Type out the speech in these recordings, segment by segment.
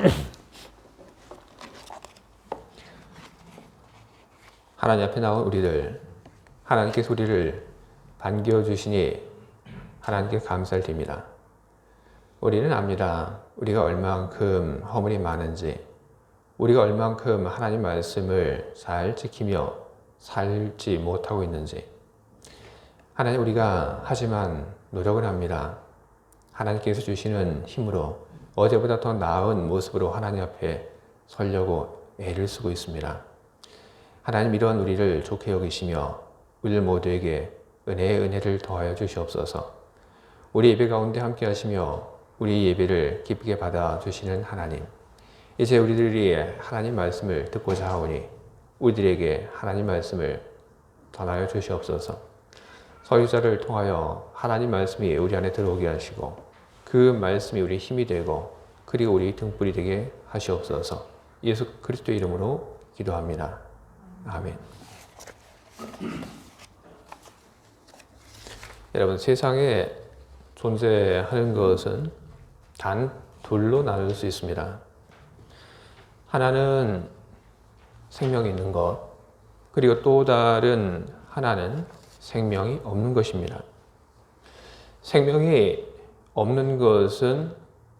하나님 앞에 나온 우리들, 하나님께서 우리를 반겨주시니 하나님께 감사를 드립니다. 우리는 압니다. 우리가 얼만큼 허물이 많은지, 우리가 얼만큼 하나님 말씀을 잘 지키며 살지 못하고 있는지. 하나님 우리가 하지만 노력을 합니다. 하나님께서 주시는 힘으로 어제보다 더 나은 모습으로 하나님 앞에 서려고 애를 쓰고 있습니다. 하나님 이런 우리를 좋게 여기시며 우리 모두에게 은혜의 은혜를 더하여 주시옵소서. 우리 예배 가운데 함께 하시며 우리 예배를 기쁘게 받아 주시는 하나님. 이제 우리들이 하나님 말씀을 듣고자 하오니 우리들에게 하나님 말씀을 전하여 주시옵소서. 서유자를 통하여 하나님 말씀이 우리 안에 들어오게 하시고 그 말씀이 우리 힘이 되고 그리고 우리 등불이 되게 하시옵소서. 예수 그리스도 이름으로 기도합니다. 아멘. 여러분 세상에 존재하는 것은 단 둘로 나눌 수 있습니다. 하나는 생명이 있는 것, 그리고 또 다른 하나는 생명이 없는 것입니다. 생명이 없는 것은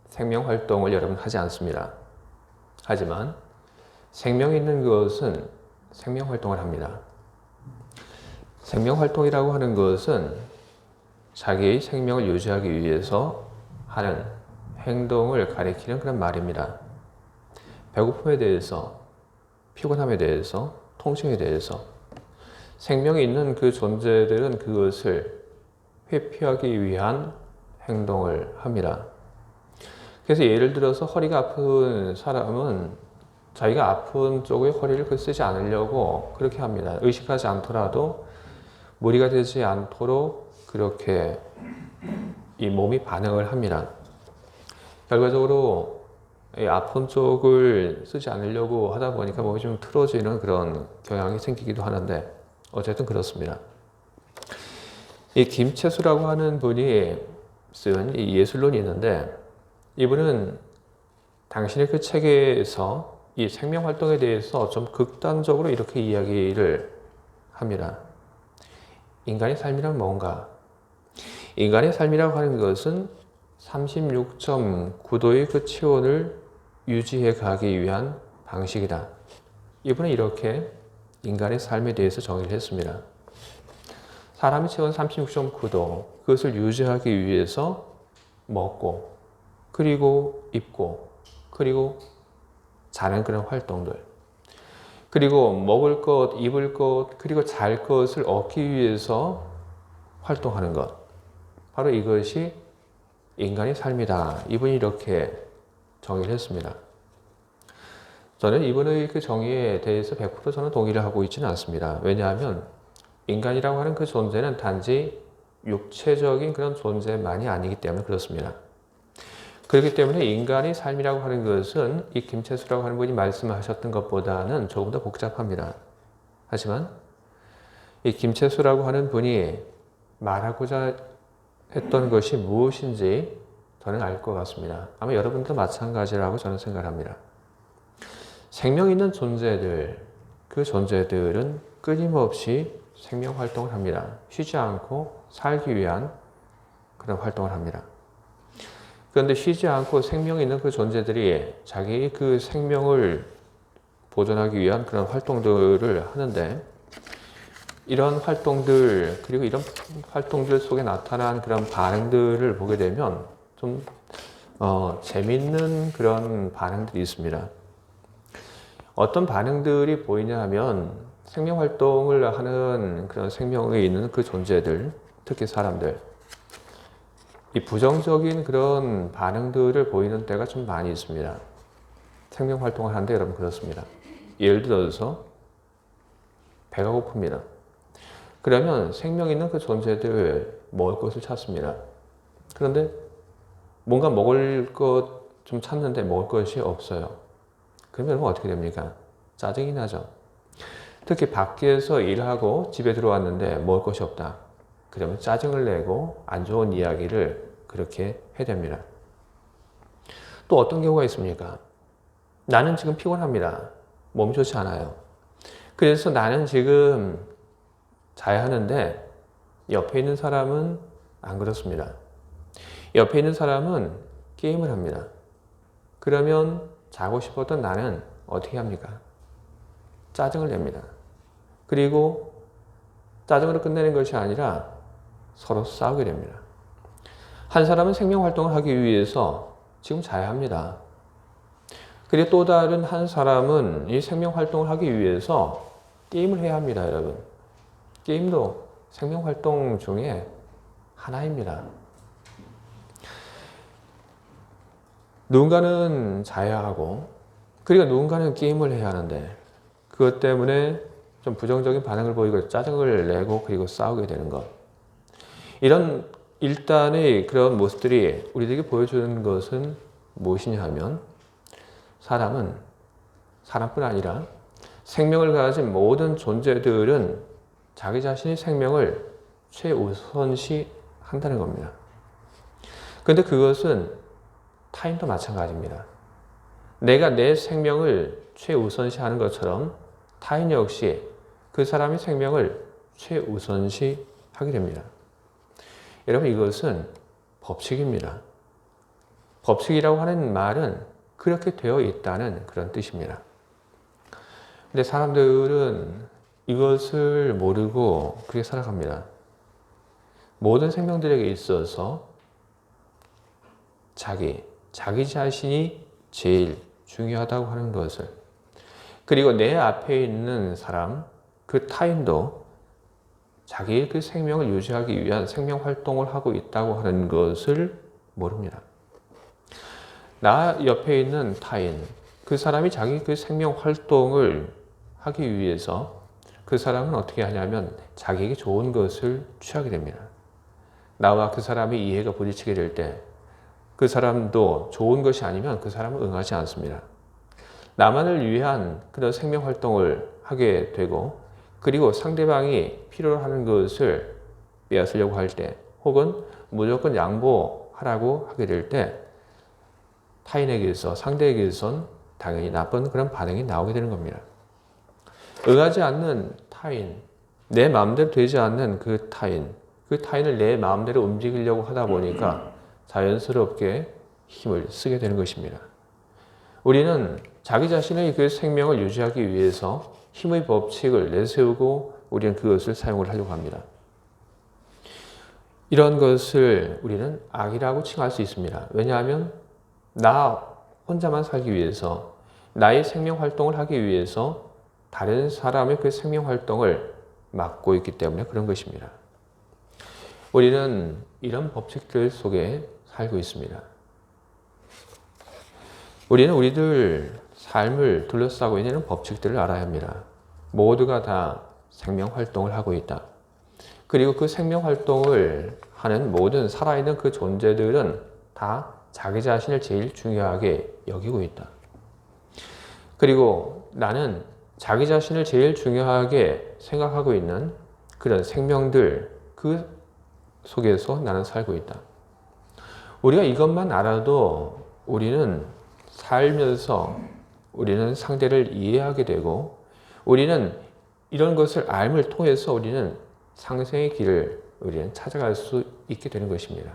생명 활동을 여러분 하지 않습니다. 하지만 생명이 있는 것은 생명 활동을 합니다. 생명 활동이라고 하는 것은 자기의 생명을 유지하기 위해서 하는 행동을 가리키는 그런 말입니다. 배고픔에 대해서, 피곤함에 대해서, 통증에 대해서 생명이 있는 그 존재들은 그것을 회피하기 위한 행동을 합니다. 그래서 예를 들어서 허리가 아픈 사람은 자기가 아픈 쪽에 허리를 그 쓰지 않으려고 그렇게 합니다. 의식하지 않더라도 무리가 되지 않도록 그렇게 이 몸이 반응을 합니다. 결과적으로 이 아픈 쪽을 쓰지 않으려고 하다 보니까 몸이 좀 틀어지는 그런 경향이 생기기도 하는데 어쨌든 그렇습니다. 이 김채수라고 하는 분이 쓴이 예술론이 있는데 이분은 당신의 그 책에서 이 생명 활동에 대해서 좀 극단적으로 이렇게 이야기를 합니다. 인간의 삶이란 뭔가? 인간의 삶이라고 하는 것은 36.9도의 그 체온을 유지해 가기 위한 방식이다. 이분은 이렇게 인간의 삶에 대해서 정의를 했습니다. 사람의 체온 36.9도, 그것을 유지하기 위해서 먹고, 그리고 입고, 그리고 자는 그런 활동들. 그리고 먹을 것, 입을 것, 그리고 잘 것을 얻기 위해서 활동하는 것. 바로 이것이 인간의 삶이다. 이분이 이렇게 정의를 했습니다. 저는 이분의 그 정의에 대해서 100% 저는 동의를 하고 있지는 않습니다. 왜냐하면 인간이라고 하는 그 존재는 단지 육체적인 그런 존재만이 아니기 때문에 그렇습니다. 그렇기 때문에 인간의 삶이라고 하는 것은 이 김채수라고 하는 분이 말씀하셨던 것보다는 조금 더 복잡합니다. 하지만 이 김채수라고 하는 분이 말하고자 했던 것이 무엇인지 저는 알 것 같습니다. 아마 여러분도 마찬가지라고 저는 생각합니다. 생명 있는 존재들, 그 존재들은 끊임없이 생명 활동을 합니다. 쉬지 않고 살기 위한 그런 활동을 합니다. 그런데 쉬지 않고 생명 있는 그 존재들이 자기 그 생명을 보존하기 위한 그런 활동들을 하는데 이런 활동들 그리고 이런 활동들 속에 나타난 그런 반응들을 보게 되면 좀 어, 재밌는 그런 반응들이 있습니다. 어떤 반응들이 보이냐 하면 생명 활동을 하는 그런 생명에 있는 그 존재들, 특히 사람들, 이 부정적인 그런 반응들을 보이는 때가 좀 많이 있습니다. 생명 활동을 하는데 여러분 그렇습니다. 예를 들어서 배가 고픕니다. 그러면 생명 있는 그 존재들 먹을 것을 찾습니다. 그런데 뭔가 먹을 것 좀 찾는데 먹을 것이 없어요. 그러면 어떻게 됩니까? 짜증이 나죠. 특히 밖에서 일하고 집에 들어왔는데 먹을 것이 없다. 그러면 짜증을 내고 안 좋은 이야기를 그렇게 해댑니다. 또 어떤 경우가 있습니까? 나는 지금 피곤합니다. 몸이 좋지 않아요. 그래서 나는 지금 자야 하는데 옆에 있는 사람은 안 그렇습니다. 옆에 있는 사람은 게임을 합니다. 그러면 자고 싶었던 나는 어떻게 합니까? 짜증을 냅니다. 그리고 짜증으로 끝내는 것이 아니라 서로 싸우게 됩니다. 한 사람은 생명 활동을 하기 위해서 지금 자야 합니다. 그리고 또 다른 한 사람은 이 생명 활동을 하기 위해서 게임을 해야 합니다, 여러분. 게임도 생명 활동 중에 하나입니다. 누군가는 자야 하고, 그리고 누군가는 게임을 해야 하는데, 그것 때문에 좀 부정적인 반응을 보이고 짜증을 내고 그리고 싸우게 되는 것. 이런 일단의 그런 모습들이 우리들에게 보여주는 것은 무엇이냐 하면 사람은 사람뿐 아니라 생명을 가진 모든 존재들은 자기 자신의 생명을 최우선시 한다는 겁니다. 근데 그것은 타인도 마찬가지입니다. 내가 내 생명을 최우선시 하는 것처럼 타인 역시 그 사람의 생명을 최우선시 하게 됩니다. 여러분 이것은 법칙입니다. 법칙이라고 하는 말은 그렇게 되어 있다는 그런 뜻입니다. 근데 사람들은 이것을 모르고 그렇게 살아갑니다. 모든 생명들에게 있어서 자기, 자기 자신이 제일 중요하다고 하는 것을 그리고 내 앞에 있는 사람, 그 타인도 자기의 그 생명을 유지하기 위한 생명 활동을 하고 있다고 하는 것을 모릅니다. 나 옆에 있는 타인, 그 사람이 자기 그 생명 활동을 하기 위해서 그 사람은 어떻게 하냐면 자기에게 좋은 것을 취하게 됩니다. 나와 그 사람의 이해가 부딪히게 될 때 그 사람도 좋은 것이 아니면 그 사람은 응하지 않습니다. 나만을 위한 그런 생명 활동을 하게 되고 그리고 상대방이 필요로 하는 것을 빼앗으려고 할 때 혹은 무조건 양보하라고 하게 될 때 타인에게서 상대에게선 당연히 나쁜 그런 반응이 나오게 되는 겁니다. 응하지 않는 타인, 내 마음대로 되지 않는 그 타인, 그 타인을 내 마음대로 움직이려고 하다 보니까 자연스럽게 힘을 쓰게 되는 것입니다. 우리는 자기 자신의 그 생명을 유지하기 위해서 힘의 법칙을 내세우고 우리는 그것을 사용을 하려고 합니다. 이런 것을 우리는 악이라고 칭할 수 있습니다. 왜냐하면 나 혼자만 살기 위해서 나의 생명 활동을 하기 위해서 다른 사람의 그 생명 활동을 막고 있기 때문에 그런 것입니다. 우리는 이런 법칙들 속에 살고 있습니다. 우리는 우리들 삶을 둘러싸고 있는 법칙들을 알아야 합니다. 모두가 다 생명 활동을 하고 있다. 그리고 그 생명 활동을 하는 모든 살아있는 그 존재들은 다 자기 자신을 제일 중요하게 여기고 있다. 그리고 나는 자기 자신을 제일 중요하게 생각하고 있는 그런 생명들 그 속에서 나는 살고 있다. 우리가 이것만 알아도 우리는 살면서 우리는 상대를 이해하게 되고 우리는 이런 것을 알을 통해서 우리는 상생의 길을 우리는 찾아갈 수 있게 되는 것입니다.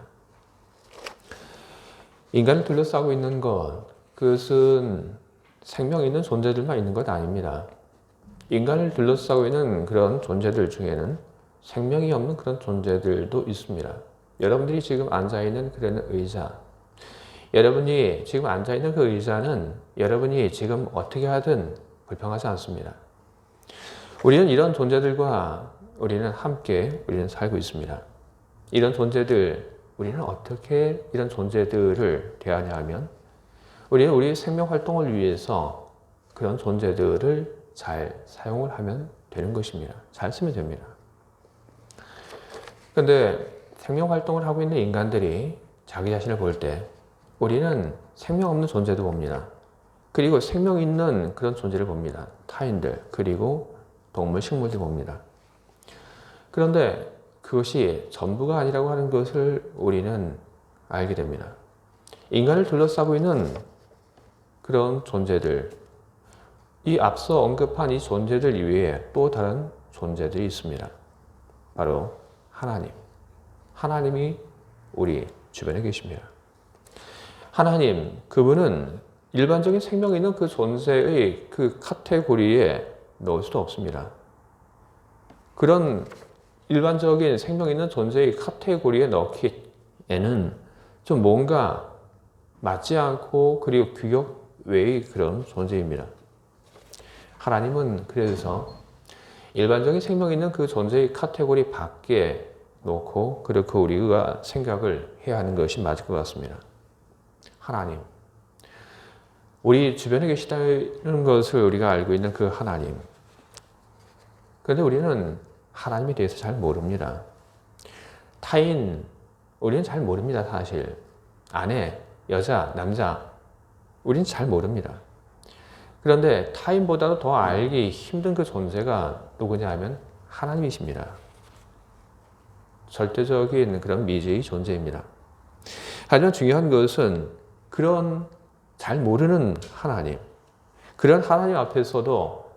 인간을 둘러싸고 있는 것, 그것은 생명 있는 존재들만 있는 것 아닙니다. 인간을 둘러싸고 있는 그런 존재들 중에는 생명이 없는 그런 존재들도 있습니다. 여러분들이 지금 앉아있는 그런 의자, 여러분이 지금 앉아있는 그 의자는 여러분이 지금 어떻게 하든 불평하지 않습니다. 우리는 이런 존재들과 우리는 함께 우리는 살고 있습니다. 이런 존재들, 우리는 어떻게 이런 존재들을 대하냐 하면 우리는 우리의 생명 활동을 위해서 그런 존재들을 잘 사용을 하면 되는 것입니다. 잘 쓰면 됩니다. 그런데 생명 활동을 하고 있는 인간들이 자기 자신을 볼때 우리는 생명 없는 존재도 봅니다. 그리고 생명 있는 그런 존재를 봅니다. 타인들, 그리고 동물, 식물들 봅니다. 그런데 그것이 전부가 아니라고 하는 것을 우리는 알게 됩니다. 인간을 둘러싸고 있는 그런 존재들, 이 앞서 언급한 이 존재들 이외에 또 다른 존재들이 있습니다. 바로 하나님. 하나님이 우리 주변에 계십니다. 하나님, 그분은 일반적인 생명이 있는 그 존재의 그 카테고리에 넣을 수도 없습니다. 그런 일반적인 생명 있는 존재의 카테고리에 넣기에는 좀 뭔가 맞지 않고 그리고 규격 외의 그런 존재입니다. 하나님은 그래서 일반적인 생명 있는 그 존재의 카테고리 밖에 놓고 그렇게 우리가 생각을 해야 하는 것이 맞을 것 같습니다. 하나님. 우리 주변에 계시다는 것을 우리가 알고 있는 그 하나님. 그런데 우리는 하나님에 대해서 잘 모릅니다. 타인, 우리는 잘 모릅니다, 사실. 아내, 여자, 남자, 우리는 잘 모릅니다. 그런데 타인보다도 더 알기 힘든 그 존재가 누구냐 하면 하나님이십니다. 절대적인 그런 미지의 존재입니다. 하지만 중요한 것은 그런 잘 모르는 하나님, 그런 하나님 앞에서도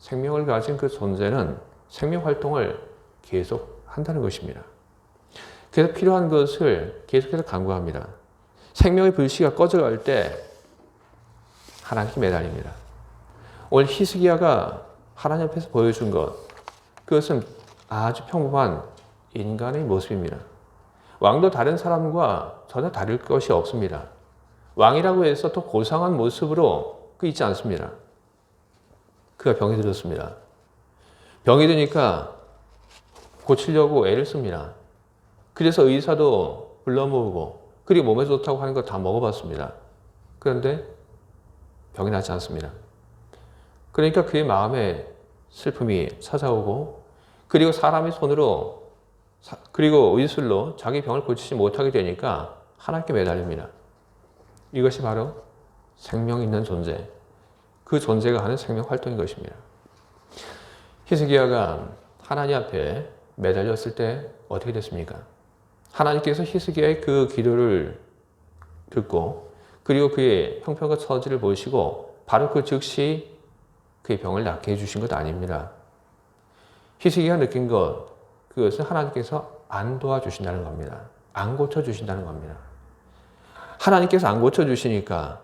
생명을 가진 그 존재는 생명 활동을 계속 한다는 것입니다. 그래서 필요한 것을 계속해서 강구합니다. 생명의 불씨가 꺼져갈 때 하나님께 매달립니다. 오늘 히스기야가 하나님 앞에서 보여준 것, 그것은 아주 평범한 인간의 모습입니다. 왕도 다른 사람과 전혀 다를 것이 없습니다. 왕이라고 해서 더 고상한 모습으로 그 있지 않습니다. 그가 병이 들었습니다. 병이 드니까 고치려고 애를 씁니다. 그래서 의사도 불러 모으고 그리고 몸에 좋다고 하는 거 다 먹어봤습니다. 그런데 병이 낫지 않습니다. 그러니까 그의 마음에 슬픔이 찾아오고 그리고 사람의 손으로 그리고 의술로 자기 병을 고치지 못하게 되니까 하나님께 매달립니다. 이것이 바로 생명 있는 존재, 그 존재가 하는 생명 활동인 것입니다. 히스기야가 하나님 앞에 매달렸을 때 어떻게 됐습니까? 하나님께서 히스기야의 그 기도를 듣고 그리고 그의 형편과 처지를 보시고 바로 그 즉시 그의 병을 낫게 해주신 것 아닙니다. 히스기가 느낀 것 그것은 하나님께서 안 도와주신다는 겁니다. 안 고쳐주신다는 겁니다. 하나님께서 안 고쳐주시니까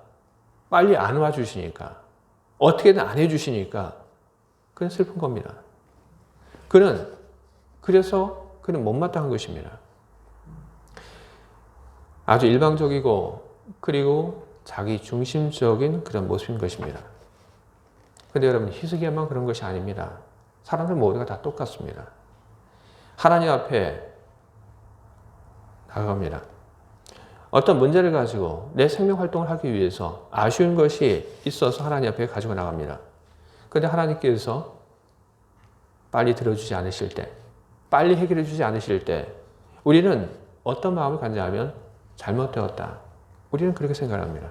빨리 안 와주시니까 어떻게든 안 해주시니까 그는 슬픈 겁니다. 그는 그래서 그는 못마땅한 것입니다. 아주 일방적이고 그리고 자기 중심적인 그런 모습인 것입니다. 근데 여러분 희석이야만 그런 것이 아닙니다. 사람들 모두가 다 똑같습니다. 하나님 앞에 나갑니다. 어떤 문제를 가지고 내 생명 활동을 하기 위해서 아쉬운 것이 있어서 하나님 앞에 가지고 나갑니다. 그런데 하나님께서 빨리 들어주지 않으실 때, 빨리 해결해 주지 않으실 때, 우리는 어떤 마음을 갖냐면 잘못되었다. 우리는 그렇게 생각합니다.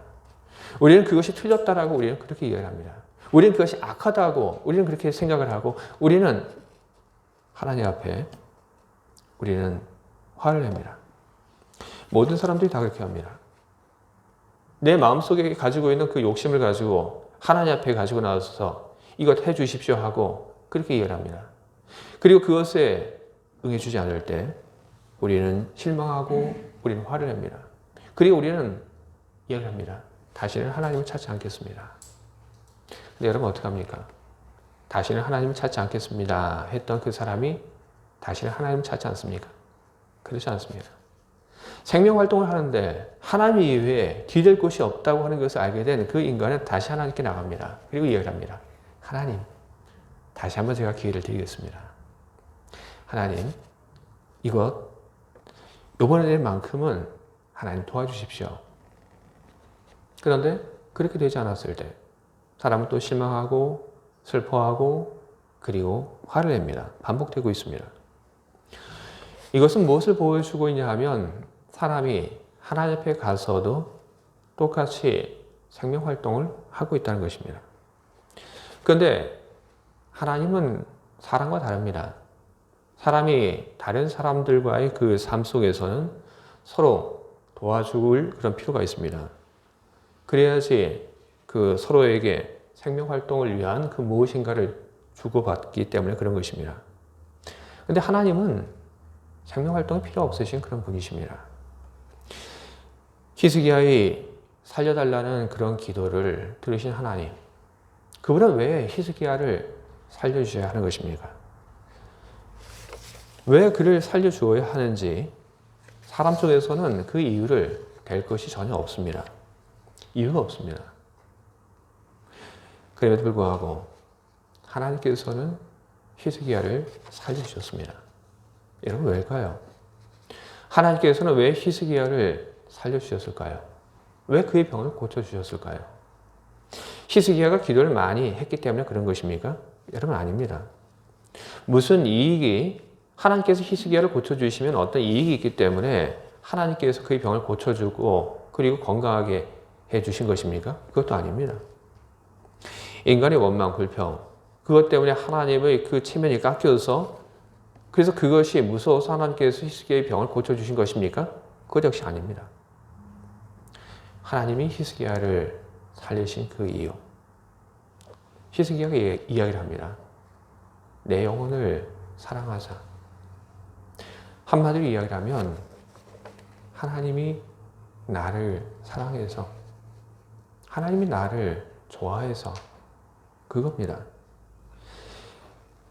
우리는 그것이 틀렸다라고 우리는 그렇게 이해를 합니다. 우리는 그것이 악하다고 우리는 그렇게 생각을 하고 우리는 하나님 앞에 우리는 화를 냅니다. 모든 사람들이 다 그렇게 합니다. 내 마음속에 가지고 있는 그 욕심을 가지고 하나님 앞에 가지고 나와서 이것 해 주십시오 하고 그렇게 이해를 합니다. 그리고 그것에 응해주지 않을 때 우리는 실망하고 우리는 화를 냅니다. 그리고 우리는 이해를 합니다. 다시는 하나님을 찾지 않겠습니다. 근데 여러분 어떡합니까? 다시는 하나님을 찾지 않겠습니다. 했던 그 사람이 다시는 하나님을 찾지 않습니까? 그렇지 않습니다. 생명 활동을 하는데 하나님 이외에 기댈 곳이 없다고 하는 것을 알게 된 그 인간은 다시 하나님께 나갑니다. 그리고 이야기를 합니다. 하나님, 다시 한번 제가 기회를 드리겠습니다. 하나님, 이것, 이번에 될 만큼은 하나님 도와주십시오. 그런데 그렇게 되지 않았을 때, 사람은 또 실망하고, 슬퍼하고, 그리고 화를 냅니다. 반복되고 있습니다. 이것은 무엇을 보여주고 있냐 하면, 사람이 하나님 앞에 가서도 똑같이 생명 활동을 하고 있다는 것입니다. 그런데 하나님은 사람과 다릅니다. 사람이 다른 사람들과의 그 삶 속에서는 서로 도와줄 그런 필요가 있습니다. 그래야지 그 서로에게 생명 활동을 위한 그 무엇인가를 주고받기 때문에 그런 것입니다. 근데 하나님은 생명 활동이 필요 없으신 그런 분이십니다. 히스기야의 살려달라는 그런 기도를 들으신 하나님. 그분은 왜 히스기야를 살려주셔야 하는 것입니까? 왜 그를 살려주어야 하는지 사람 속에서는 그 이유를 댈 것이 전혀 없습니다. 이유가 없습니다. 그럼에도 불구하고 하나님께서는 히스기야를 살려주셨습니다. 여러분 왜일까요? 하나님께서는 왜 히스기야를 살려주셨을까요? 왜 그의 병을 고쳐주셨을까요? 히스기야가 기도를 많이 했기 때문에 그런 것입니까? 여러분 아닙니다. 무슨 이익이 하나님께서 히스기야를 고쳐주시면 어떤 이익이 있기 때문에 하나님께서 그의 병을 고쳐주고 그리고 건강하게 해주신 것입니까? 그것도 아닙니다. 인간의 원망, 불평 그것 때문에 하나님의 그 체면이 깎여서 그래서 그것이 무서워서 하나님께서 히스기야의 병을 고쳐주신 것입니까? 그것 역시 아닙니다. 하나님이 히스기야를 살리신 그 이유. 히스기야가 이야기를 합니다. 내 영혼을 사랑하자. 한마디로 이야기를 하면 하나님이 나를 사랑해서 하나님이 나를 좋아해서 그겁니다.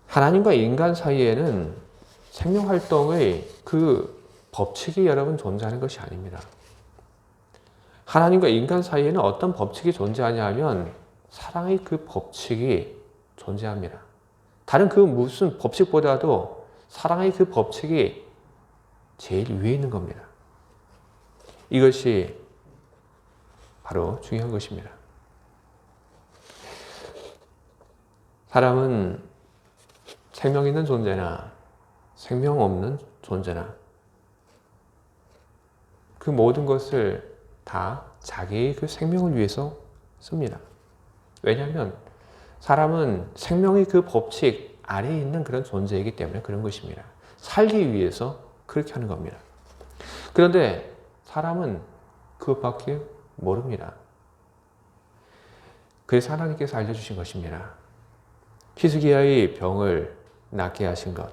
하나님과 인간 사이에는 생명 활동의 그 법칙이 여러분 존재하는 것이 아닙니다. 하나님과 인간 사이에는 어떤 법칙이 존재하냐면 사랑의 그 법칙이 존재합니다. 다른 그 무슨 법칙보다도 사랑의 그 법칙이 제일 위에 있는 겁니다. 이것이 바로 중요한 것입니다. 사람은 생명 있는 존재나 생명 없는 존재나 그 모든 것을 다 자기의 그 생명을 위해서 씁니다. 왜냐하면 사람은 생명의 그 법칙 아래에 있는 그런 존재이기 때문에 그런 것입니다. 살기 위해서 그렇게 하는 겁니다. 그런데 사람은 그것밖에 모릅니다. 그래서 하나님께서 알려주신 것입니다. 히스기야의 병을 낫게 하신 것.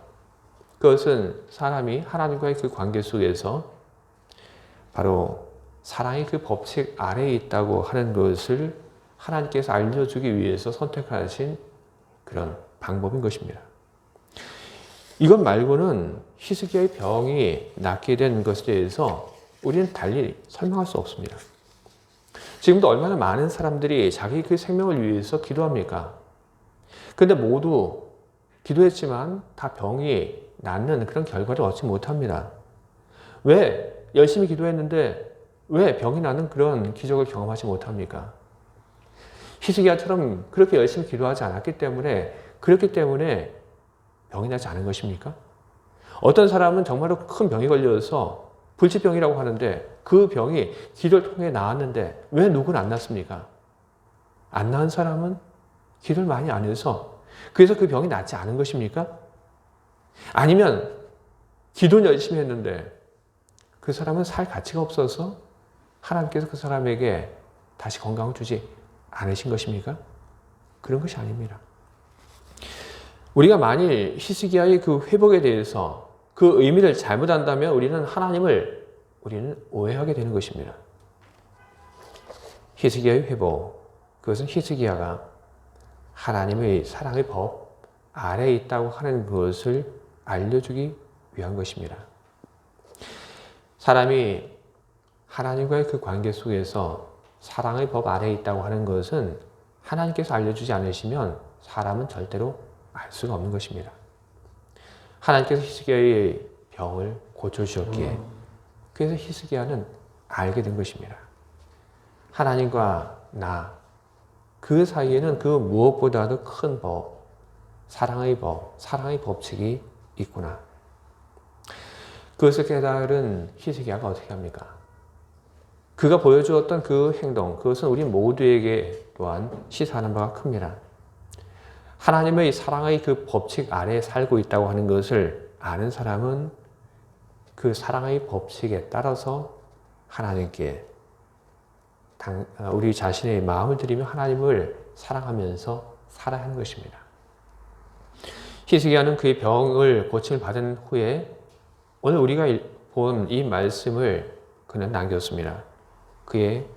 그것은 사람이 하나님과의 그 관계 속에서 바로 사랑의 그 법칙 아래에 있다고 하는 것을 하나님께서 알려주기 위해서 선택하신 그런 방법인 것입니다. 이것 말고는 히스기야의 병이 낫게 된 것에 대해서 우리는 달리 설명할 수 없습니다. 지금도 얼마나 많은 사람들이 자기 그 생명을 위해서 기도합니까? 근데 모두 기도했지만 다 병이 낫는 그런 결과를 얻지 못합니다. 왜 열심히 기도했는데 왜 병이 나는 그런 기적을 경험하지 못합니까? 히스기야처럼 그렇게 열심히 기도하지 않았기 때문에 그렇기 때문에 병이 나지 않은 것입니까? 어떤 사람은 정말로 큰 병이 걸려서 불치병이라고 하는데 그 병이 기도를 통해 나았는데 왜 누구는 안 낫습니까? 안 나은 사람은 기도를 많이 안 해서 그래서 그 병이 낫지 않은 것입니까? 아니면 기도는 열심히 했는데 그 사람은 살 가치가 없어서 하나님께서 그 사람에게 다시 건강을 주지 않으신 것입니까? 그런 것이 아닙니다. 우리가 만일 히스기야의 그 회복에 대해서 그 의미를 잘못 한다면 우리는 하나님을 우리는 오해하게 되는 것입니다. 히스기야의 회복, 그것은 히스기야가 하나님의 사랑의 법 아래에 있다고 하는 것을 알려주기 위한 것입니다. 사람이 하나님과의 그 관계 속에서 사랑의 법 아래에 있다고 하는 것은 하나님께서 알려주지 않으시면 사람은 절대로 알 수가 없는 것입니다. 하나님께서 히스기야의 병을 고쳐주셨기에 그래서 히스기야는 알게 된 것입니다. 하나님과 나, 그 사이에는 그 무엇보다도 큰 법, 사랑의 법, 사랑의 법칙이 있구나. 그것을 깨달은 히스기야가 어떻게 합니까? 그가 보여주었던 그 행동, 그것은 우리 모두에게 또한 시사하는 바가 큽니다. 하나님의 사랑의 그 법칙 아래에 살고 있다고 하는 것을 아는 사람은 그 사랑의 법칙에 따라서 하나님께 당, 어, 우리 자신의 마음을 들이며 하나님을 사랑하면서 살아야 하는 것입니다. 히스기야는 그의 병을 고침을 받은 후에 오늘 우리가 본 이 말씀을 그는 남겼습니다. 그의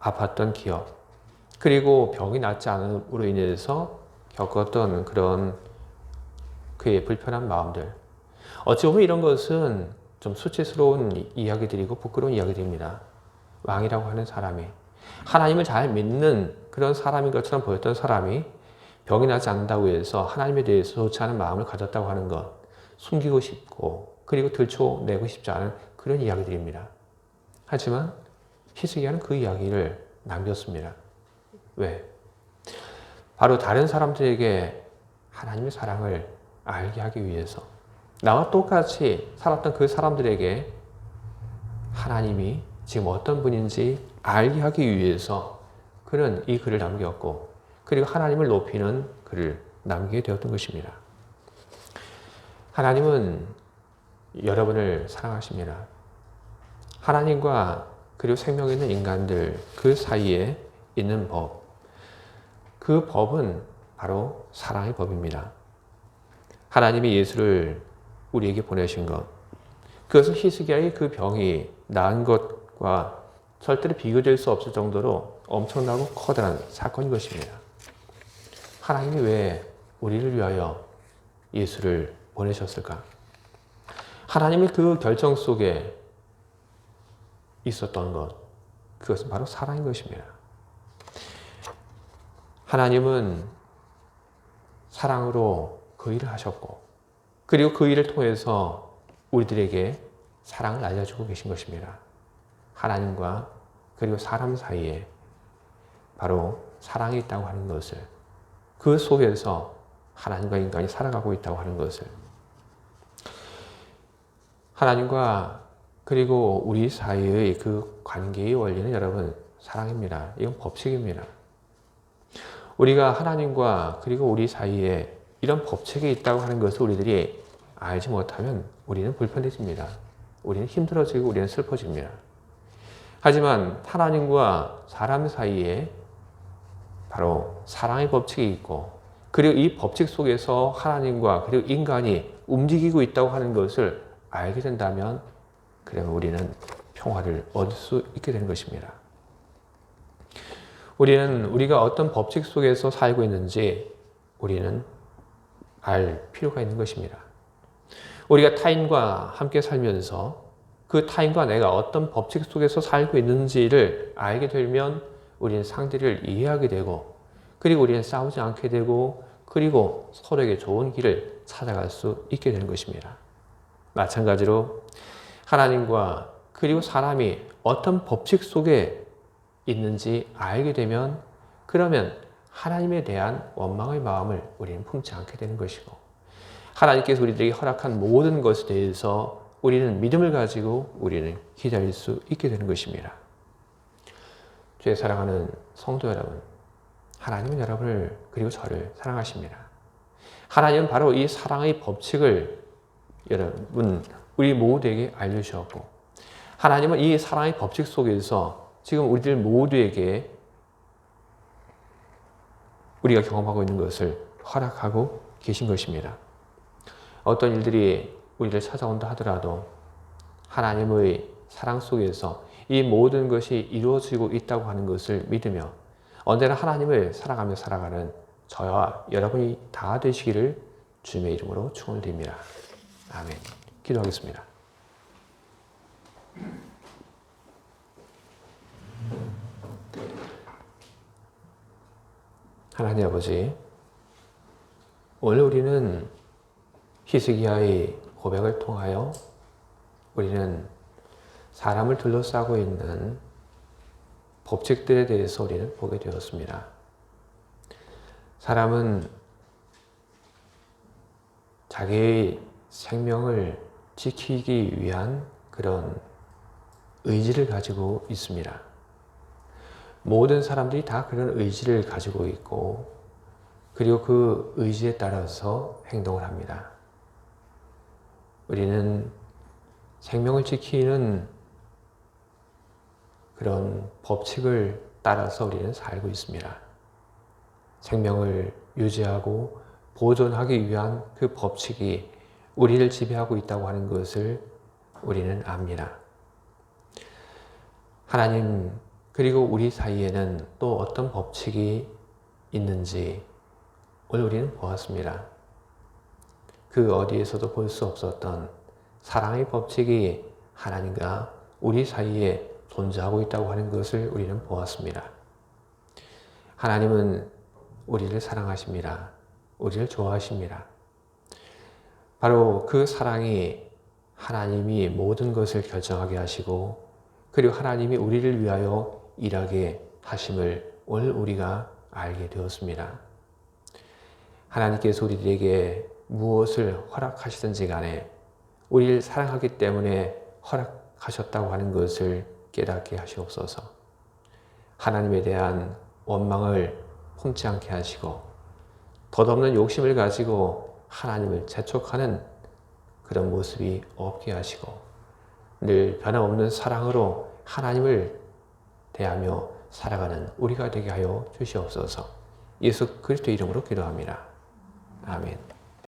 아팠던 기억, 그리고 병이 낫지 않음으로 인해서 겪었던 그런 그의 불편한 마음들. 어찌 보면 이런 것은 좀 수치스러운 이야기들이고 부끄러운 이야기들입니다. 왕이라고 하는 사람이 하나님을 잘 믿는 그런 사람인 것처럼 보였던 사람이 병이 나지 않는다고 해서 하나님에 대해서 좋지 않은 마음을 가졌다고 하는 것 숨기고 싶고 그리고 들춰내고 싶지 않은 그런 이야기들입니다. 하지만 히스기야는 그 이야기를 남겼습니다. 왜? 바로 다른 사람들에게 하나님의 사랑을 알게 하기 위해서 나와 똑같이 살았던 그 사람들에게 하나님이 지금 어떤 분인지 알게 하기 위해서 그는 이 글을 남겼고 그리고 하나님을 높이는 글을 남기게 되었던 것입니다. 하나님은 여러분을 사랑하십니다. 하나님과 그리고 생명 있는 인간들 그 사이에 있는 법, 그 법은 바로 사랑의 법입니다. 하나님이 예수를 우리에게 보내신 것, 그것은 히스기야의 그 병이 나은 것과 절대로 비교될 수 없을 정도로 엄청나고 커다란 사건인 것입니다. 하나님이 왜 우리를 위하여 예수를 보내셨을까? 하나님의 그 결정 속에 있었던 것, 그것은 바로 사랑인 것입니다. 하나님은 사랑으로 그 일을 하셨고, 그리고 그 일을 통해서 우리들에게 사랑을 알려주고 계신 것입니다. 하나님과 그리고 사람 사이에 바로 사랑이 있다고 하는 것을, 그 속에서 하나님과 인간이 살아가고 있다고 하는 것을, 하나님과 그리고 우리 사이의 그 관계의 원리는 여러분 사랑입니다. 이건 법칙입니다. 우리가 하나님과 그리고 우리 사이에 이런 법칙이 있다고 하는 것을 우리들이 알지 못하면 우리는 불편해집니다. 우리는 힘들어지고 우리는 슬퍼집니다. 하지만 하나님과 사람 사이에 바로 사랑의 법칙이 있고 그리고 이 법칙 속에서 하나님과 그리고 인간이 움직이고 있다고 하는 것을 알게 된다면 그러면 우리는 평화를 얻을 수 있게 되는 것입니다. 우리는 우리가 어떤 법칙 속에서 살고 있는지 우리는 알 필요가 있는 것입니다. 우리가 타인과 함께 살면서 그 타인과 내가 어떤 법칙 속에서 살고 있는지를 알게 되면 우리는 상대를 이해하게 되고 그리고 우리는 싸우지 않게 되고 그리고 서로에게 좋은 길을 찾아갈 수 있게 되는 것입니다. 마찬가지로 하나님과 그리고 사람이 어떤 법칙 속에 있는지 알게 되면 그러면 하나님에 대한 원망의 마음을 우리는 품지 않게 되는 것이고 하나님께서 우리들에게 허락한 모든 것에 대해서 우리는 믿음을 가지고 우리는 기다릴 수 있게 되는 것입니다. 주의 사랑하는 성도 여러분, 하나님은 여러분을 그리고 저를 사랑하십니다. 하나님은 바로 이 사랑의 법칙을 여러분 우리 모두에게 알려주셨고 하나님은 이 사랑의 법칙 속에서 지금 우리들 모두에게 우리가 경험하고 있는 것을 허락하고 계신 것입니다. 어떤 일들이 우리를 찾아온다 하더라도 하나님의 사랑 속에서 이 모든 것이 이루어지고 있다고 하는 것을 믿으며 언제나 하나님을 사랑하며 살아가는 저와 여러분이 다 되시기를 주님의 이름으로 축원을 드립니다. 아멘. 기도하겠습니다. 하나님 아버지, 오늘 우리는 히스기야의 고백을 통하여 우리는 사람을 둘러싸고 있는 법칙들에 대해서 우리는 보게 되었습니다. 사람은 자기의 생명을 지키기 위한 그런 의지를 가지고 있습니다. 모든 사람들이 다 그런 의지를 가지고 있고, 그리고 그 의지에 따라서 행동을 합니다. 우리는 생명을 지키는 그런 법칙을 따라서 우리는 살고 있습니다. 생명을 유지하고 보존하기 위한 그 법칙이 우리를 지배하고 있다고 하는 것을 우리는 압니다. 하나님 그리고 우리 사이에는 또 어떤 법칙이 있는지 오늘 우리는 보았습니다. 그 어디에서도 볼 수 없었던 사랑의 법칙이 하나님과 우리 사이에 존재하고 있다고 하는 것을 우리는 보았습니다. 하나님은 우리를 사랑하십니다. 우리를 좋아하십니다. 바로 그 사랑이 하나님이 모든 것을 결정하게 하시고 그리고 하나님이 우리를 위하여 일하게 하심을 오늘 우리가 알게 되었습니다. 하나님께서 우리들에게 무엇을 허락하시든지 간에 우리를 사랑하기 때문에 허락하셨다고 하는 것을 깨닫게 하시옵소서. 하나님에 대한 원망을 품지 않게 하시고 덧없는 욕심을 가지고 하나님을 재촉하는 그런 모습이 없게 하시고 늘 변함없는 사랑으로 하나님을 대하며 살아가는 우리가 되게 하여 주시옵소서. 예수 그리스도 이름으로 기도합니다. 아멘.